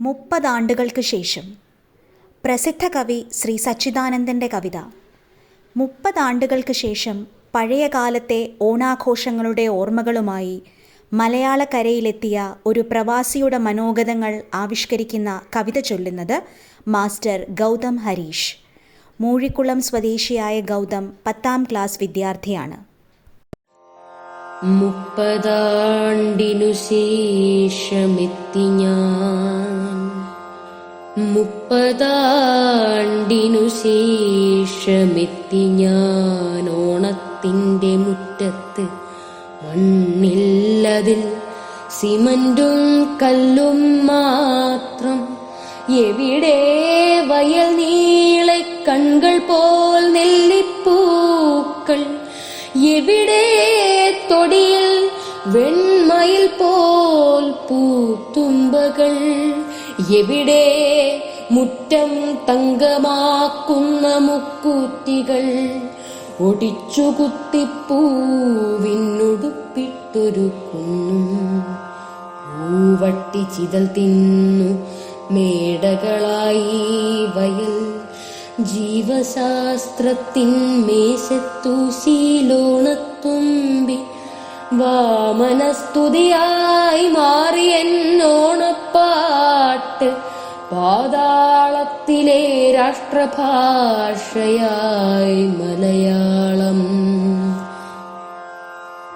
മുപ്പതാണ്ടുകൾക്ക് ശേഷം. പ്രസിദ്ധ കവി ശ്രീ സച്ചിദാനന്ദന്റെ കവിത. മുപ്പതാണ്ടുകൾക്ക് ശേഷം പഴയകാലത്തെ ഓണാഘോഷങ്ങളുടെ ഓർമ്മകളുമായി മലയാളക്കരയിലെത്തിയ ഒരു പ്രവാസിയുടെ മനോഗതങ്ങൾ ആവിഷ്കരിക്കുന്ന കവിത ചൊല്ലുന്നത് മാസ്റ്റർ ഗൗതം ഹരീഷ്. മൂഴിക്കുളം സ്വദേശിയായ ഗൗതം പത്താം ക്ലാസ് വിദ്യാർത്ഥിയാണ്. മുപ്പതാണ്ടിനു ശേഷമെത്തി ഞാൻ. മുപ്പതാണ്ടിനു ശേഷമെത്തി ഞാൻ ഓണത്തിന്റെ മുറ്റത്ത് മണ്ണില്ലതിൽ സിമന്റും കല്ലും മാത്രം. എവിടെ വയൽ നീളെ കൺകൾ പോൽ നെല്ലിപ്പൂക്കൾ. എവിടെ തൊടിയിൽ വെൺമയിൽ പോൽ പൂത്തുമ്പകൾ. എവിടെ മുറ്റം തങ്കമാക്കുന്ന മുക്കൂറ്റികൾ ഒടിച്ചു കുത്തിപ്പൂവിനുടുപ്പിട്ടൊരു കുന്നും. പൂവട്ടി ചിതൽ തിന്നു മേടകളായി വയൽ. ജീവശാസ്ത്രത്തിൻ മേശത്തു ശീലോണത്തുമ്പി വാമനസ്തുതിയായി മാറിയെന്നോണപ്പാട്ട് പാതാളത്തിലെ രാഷ്ട്രഭാഷയായി മലയാളം.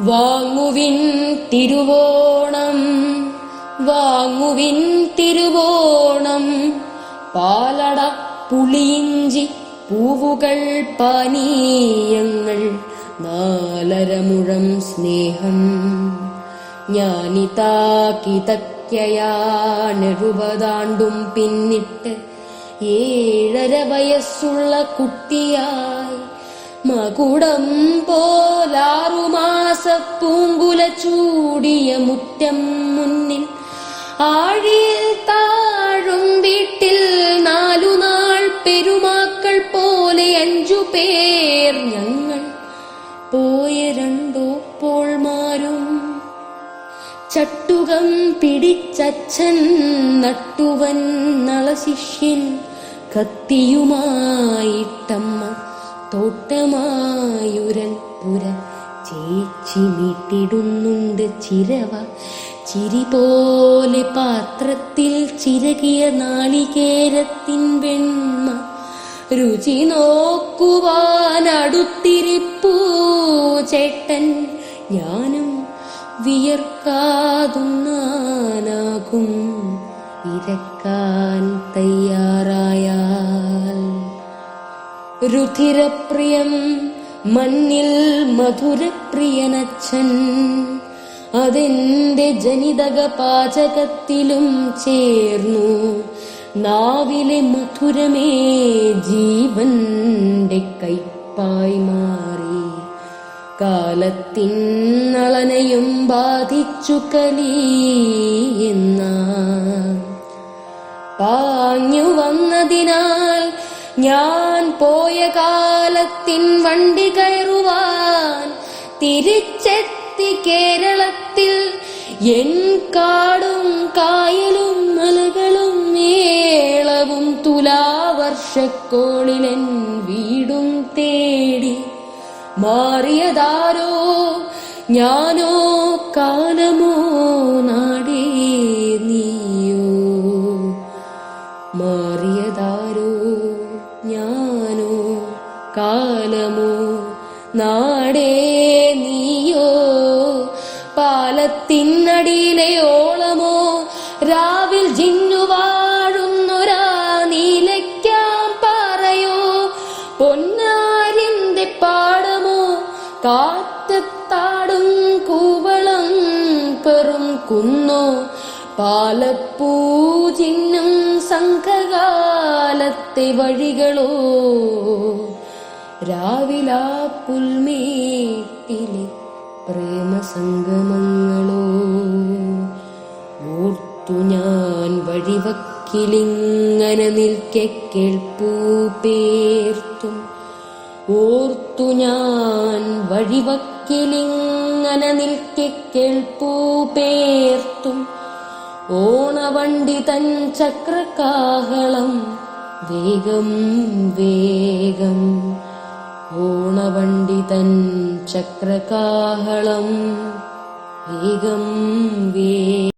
വാങ്ങുവിൻ തിരുവോണം വാങ്ങുവിൻ തിരുവോണം പാലട പുളിയിഞ്ചി പൂവുകൾ പാനീയങ്ങൾ നാലര മുഴം സ്നേഹം ഞാനിതാക്കിതയ്ക്കയാണെഴുപതാണ്ടും പിന്നിട്ട് ഏഴര വയസ്സുള്ള കുട്ടിയായി. മകുടം പോലാറുമാസ പൂങ്കുല ചൂടിയ മുറ്റം മുന്നിൽ ആഴിയിൽ ചട്ടുകം പിടിച്ചച്ഛൻ നട്ടുവൻ നളശിഷ്യൻ കത്തിയുമായിട്ടമ്മ തോട്ടമായുരൽ പുര ചേച്ചി മീട്ടിടുന്നുണ്ട് ചിരവ. ചിരി പോലെ പാത്രത്തിൽ ചിരകിയ നാളികേരത്തിൻ വെണ്മ. രുചി നോക്കുവാൻ അടുത്തിരിപ്പൂ ചേട്ടൻ. ഞാനും വിയർക്കാതുന്നാനാകും. ഇരക്കാൻ തയ്യാറായാൽ. രുധിരപ്രിയം മണ്ണിൽ മധുരപ്രിയനച്ഛൻ. അതെന്റെ ജനിതക പാചകത്തിലും ചേർന്നു. നാവിലെ മധുരമേ ജീവന്റെ കൈപ്പായി മാറി കാലത്തിൻ നളനയും ബാധിച്ചു കലി എന്ന പാഞ്ഞു വന്നതിനാൽ ഞാൻ പോയ കാലത്തിൻ വണ്ടി കയറുവാൻ തിരിച്ചെത്തി കേരളത്തിൽ എൻ കാടും കായലും മലകളും മേളവും തുലാവർഷക്കോളിലൻ വീടും തേടി മാറിയതാരോ ഞാനോ കാലമോ നാടി നീയോ മാറിയതാരോ ഞാനോ കാലമോ നാടേ നീയോ പാലത്തിനടിയിലെ കാറ്റത്താടും കൂവളം പെറും കുന്നു. പാലപ്പൂചിഹ്നം സംഘകാലത്തെ വഴികളോ. രാവിലാ പുൽമേട്ടിലെ പ്രേമസംഗമങ്ങളോ. ഓർത്തു ഞാൻ വഴിവക്കിലിങ്ങനെ നിൽക്കെ കേൾപ്പൂ പേർത്തും. ഓർത്തു ഞാൻ വഴിവക്കിലിങ്ങനെ നിൽക്കെ കേൾപ്പൂ പേർത്തും. ഓണവണ്ടി തൻ ചക്രകാഹളം വേഗം വേഗം. ഓണവണ്ടി തൻ ചക്രകാഹളം വേഗം വേഗം.